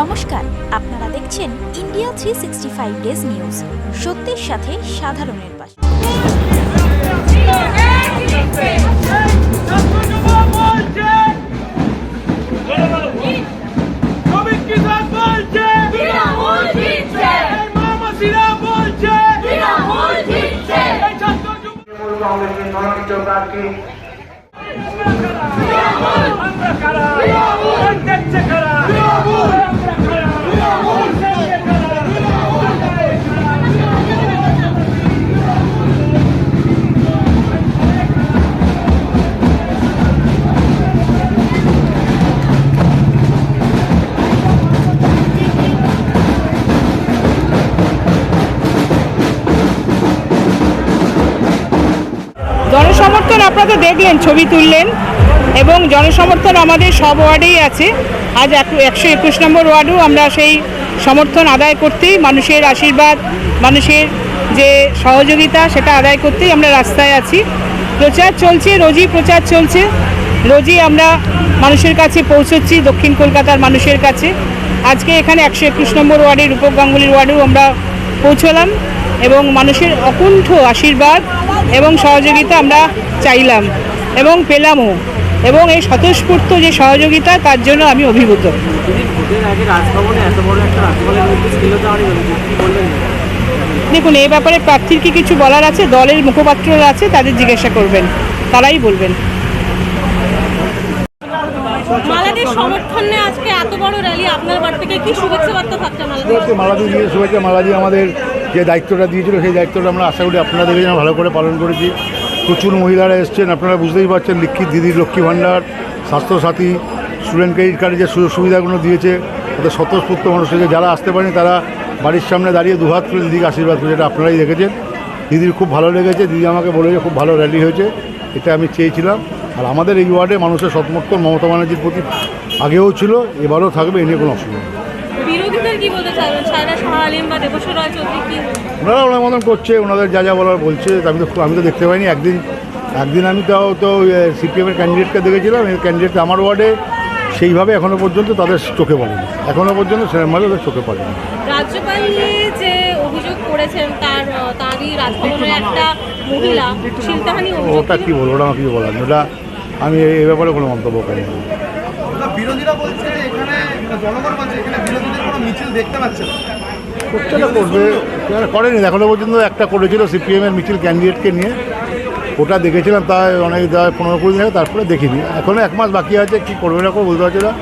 নমস্কার, আপনারা দেখছেন India three sixty five days news. সত্যের সাথে সাধারণের পাশে। শ্রমিক কিষাণ বলছে জনসমর্থন আপনারা দেখলেন ছবি তুললেন এবং জনসমর্থন আমাদের সব ওয়ার্ডেই আছে। আজ এক- একশো একুশ নম্বর ওয়ার্ডেও আমরা সেই সমর্থন আদায় করতেই মানুষের আশীর্বাদ, মানুষের যে সহযোগিতা সেটা আদায় করতেই আমরা রাস্তায় আছি। প্রচার চলছে, রোজই প্রচার চলছে। রোজই আমরা মানুষের কাছে পৌঁছচ্ছি, দক্ষিণ কলকাতার মানুষের কাছে। আজকে এখানে একশো একুশ নম্বর ওয়ার্ডে রূপক গাঙ্গুলির ওয়ার্ডেও আমরা পৌঁছলাম। এবং মানুষের অকুণ্ঠ আশীর্বাদ এবং সহযোগিতা আমরা চাইলাম এবং পেলামও। এবং এই স্বতঃস্ফূর্ত যে সহযোগিতা তার জন্য আমি অভিভূত। দেখুন এই ব্যাপারে প্রার্থীর কি কিছু বলার আছে? দলের মুখপাত্ররা আছে তাদের জিজ্ঞাসা করবেন। তারাই বলবেন। মালাদের সমর্থনে আজকে এত বড় র্যালি আপনার বাড়ি থেকে কি শুভেচ্ছা বার্তা থাকছে শুভেচ্ছা মালাদি শুভেচ্ছা মালাদি আমাদের যে দায়িত্বটা দিয়েছিল সেই দায়িত্বটা আমরা আশা করি আপনারা দেখেছেন ভালো করে পালন করেছি। প্রচুর মহিলারা এসছেন, আপনারা বুঝতেই পারছেন লিখিত দিদির লক্ষ্মী ভাণ্ডার, স্বাস্থ্যসাথী স্টুডেন্ট ক্রেডিট কার্ডে যে সুযোগ সুবিধাগুলো দিয়েছে তাদের স্বতঃস্ফূর্ত মানুষকে যারা আসতে পারেনি তারা বাড়ির সামনে দাঁড়িয়ে দুহাত তুলে দিদিকে আশীর্বাদ করেছে এটা আপনারাই দেখেছেন। দিদির খুব ভালো লেগেছে, দিদি আমাকে বলেছে খুব ভালো র্যালি হয়েছে, এটা আমি চেয়েছিলাম। আর আমাদের এই ওয়ার্ডে মানুষের সমর্থন মমতা ব্যানার্জির প্রতি আগেও ছিল, এবারও থাকবে, এ নিয়ে কোনো অসুবিধা নেই। বিরোধীদের কি বলতে চাইবেন? সায়রা শাহ বা দেবস্বর রায় চৌধুরী কি ওনারা ওনার মতন করছে ওনাদের যা যা বলার বলছে আমি তো আমি তো দেখতে পাইনি। একদিন একদিন আমি তাও তো সিপিএমের ক্যান্ডিডেটকে দেখেছিলাম এই ক্যান্ডিডেট আমার ওয়ার্ডে সেইভাবে এখনও পর্যন্ত তাদের চোখে পড়েনি। এখনও পর্যন্ত সেরকমভাবে ওদের চোখে পড়েনি। রাজ্যপাল নিয়ে যে অভিযোগ করেছেন তার তারই রাজভবনের একটা মহিলা ওটা কী বলব ওটা আমার কিছু বলার ওটা আমি এই ব্যাপারে কোনো মন্তব্য করি না বিরোধীরা বলছে এখানে জনগণ বলছে এখানে বিরোধীদের কোনো মিছিল দেখতে পাচ্ছে না। করছে করবে। করেনি। এখনও পর্যন্ত একটা করেছিল সিপিএমের মিছিল ক্যান্ডিডেটকে নিয়ে। ওটা দেখেছিলাম তা অনেক পনেরো কুড়ি দিন আগে, তারপরে দেখিনি। এখনও এক মাস বাকি আছে কি করবে না করবে বলতে পারছি না।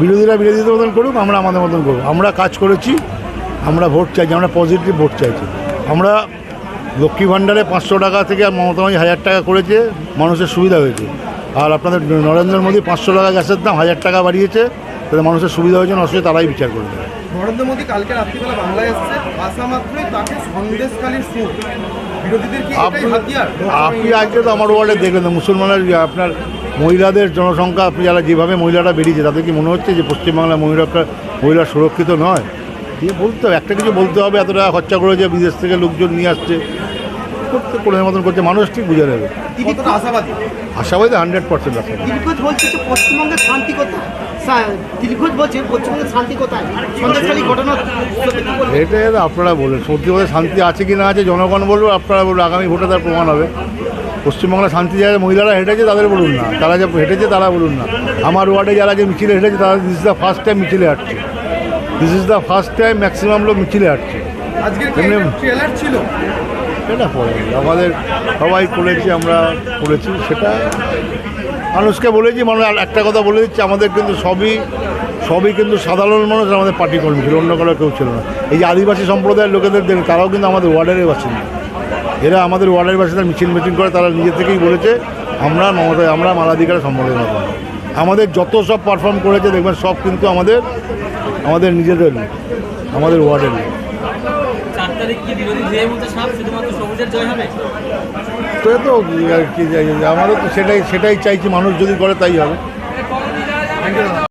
বিরোধীরা বিরোধীদের মতন করুক আমরা আমাদের মতন করব আমরা কাজ করেছি আমরা ভোট চাইছি আমরা পজিটিভ ভোট চাইছি। আমরা লক্ষ্মী ভাণ্ডারে পাঁচশো টাকা থেকে মমতা হাজার টাকা করেছে মানুষের সুবিধা হয়েছে। আর আপনাদের নরেন্দ্র মোদী পাঁচশো টাকা গ্যাসের দাম হাজার টাকা বাড়িয়েছে তাতে মানুষের সুবিধা হয়েছে অসুবিধা তারাই বিচার করে দেবে নরেন্দ্র মোদী কালকে রাত্রিবেলা বাংলায় আসা মাত্রই তাকে সন্দেশকালীর এটাই আপনি আপনি আজকে তো আমার ওয়ার্ডে দেখলেন মুসলমানের আপনার মহিলাদের জনসংখ্যা আপনি যারা যেভাবে মহিলারা বেরিয়েছে তাদের কি মনে হচ্ছে যে পশ্চিমবাংলার মহিলারা মহিলা সুরক্ষিত নয়? দিয়ে বলতে হবে? একটা কিছু বলতে হবে এত টাকা খরচা করে যে বিদেশ থেকে লোকজন নিয়ে আসছে। করতে করে মতন করছে মানুষ ঠিক বুঝে নেবে। আশাবাদী? আশাবাদী হান্ড্রেড পার্সেন্ট আশাবাদী দিলখোঁজ বলছে যে পশ্চিমবঙ্গের শান্তি কোথায়? সা- বলছে পশ্চিমবঙ্গের শান্তি কোথায়? সন্দেশখালী ঘটনা সত্যি কি বলবেন? এটা আপনারা বলেন সত্যি কথা শান্তি আছে কি না আছে জনগণ বলবে আপনারা বলবেন আগামী ভোটে তার প্রমাণ হবে। পশ্চিমবাংলার শান্তি যারা মহিলারা হেঁটেছে তাদের বলুন না তারা যে হেঁটেছে তারা বলুন না। আমার ওয়ার্ডে যারা যে মিছিলে হেঁটেছে তারা this is the first time মিছিলে হাঁটছে this is the first time maximum লোক মিছিলে হাঁটছে আজকের ট্রেলার ছিল। এটা পরে আমাদের সবাই করেছি আমরা করেছি সেটা মানুষকে বলেছি আর একটা কথা বলে দিচ্ছি, আমাদের কিন্তু সবই সবই কিন্তু সাধারণ মানুষ, আমাদের পার্টি কর্মী ছিল, অন্য কারও কেউ ছিল না। এই যে আদিবাসী সম্প্রদায়ের লোকেদের দেখুন তারাও কিন্তু আমাদের ওয়ার্ডের বাসিন্দা। এরা আমাদের ওয়ার্ডের বাসিন্দা, মিছিল মিটিং করে, তারা নিজে থেকেই বলেছে, আমরা মমতা আমরা মালাধিকার সম্বোধনা করব আমাদের যত সব পারফর্ম করেছে, দেখবেন সব কিন্তু আমাদের আমাদের নিজেদের আমাদের ওয়ার্ডের কি আমারও তো সেটাই সেটাই চাইছি মানুষ যদি করে তাই হবে।